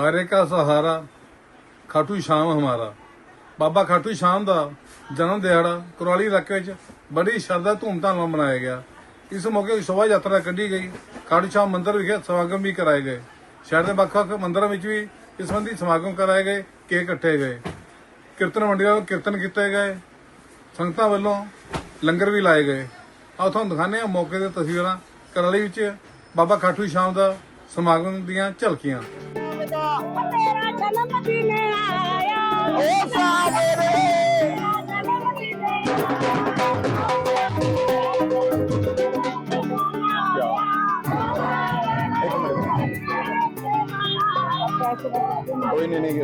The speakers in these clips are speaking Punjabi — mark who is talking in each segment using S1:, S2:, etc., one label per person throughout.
S1: ਹਰੇ ਕਾ ਸਹਾਰਾ, ਖਾਟੂ ਸ਼ਾਮ ਹਮਾਰਾ। ਬਾਬਾ ਖਾਟੂ ਸ਼ਾਮ ਦਾ ਜਨਮ ਦਿਹਾੜਾ ਕੁਰਾਲੀ ਇਲਾਕੇ ਵਿੱਚ ਬੜੀ ਸ਼ਰਧਾ ਧੂਮਧਾਮ ਨਾਲ ਮਨਾਇਆ ਗਿਆ। ਇਸ ਮੌਕੇ ਸ਼ੋਭਾ ਯਾਤਰਾ ਕੱਢੀ ਗਈ। ਖਾਟੂ ਸ਼ਾਮ ਮੰਦਿਰ ਵਿਖੇ ਸਮਾਗਮ ਵੀ ਕਰਾਏ ਗਏ। ਸ਼ਹਿਰ ਦੇ ਵੱਖ-ਵੱਖ ਮੰਦਿਰਾਂ ਵਿੱਚ ਵੀ ਇਸ ਸੰਬੰਧੀ ਸਮਾਗਮ ਕਰਾਏ ਗਏ, ਕੇਕ ਕੱਟੇ ਗਏ। ਕੀਰਤਨ ਮੰਡੀਆਂ ਵਿੱਚ ਕੀਰਤਨ ਕੀਤੇ ਗਏ। ਸੰਗਤਾਂ ਵੱਲੋਂ ਲੰਗਰ ਵੀ ਲਾਏ ਗਏ। ਆਓ ਤੁਹਾਨੂੰ ਦਿਖਾਉਂਦੇ ਹਾਂ ਮੌਕੇ ਦੇ ਤਸਵੀਰਾਂ। ਕਰਾਲੀ ਵਿੱਚ ਬਾਬਾ ਖਾਟੂ ਸ਼ਾਮ ਦਾ ਸਮਾਗਮ ਦੀਆਂ ਝਲਕੀਆਂ।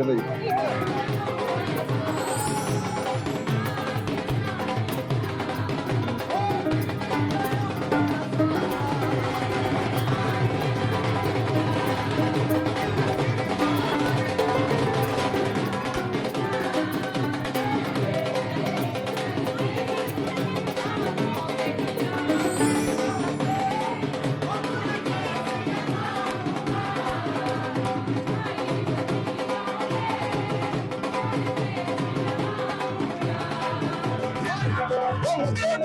S2: Oh, yeah.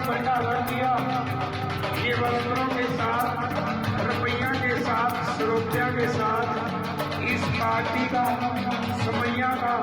S2: जिन्होंने पर्चा भर दिया ये वस्त्रों के साथ रुपया के साथ रुपया के साथ इस पार्टी का समैया का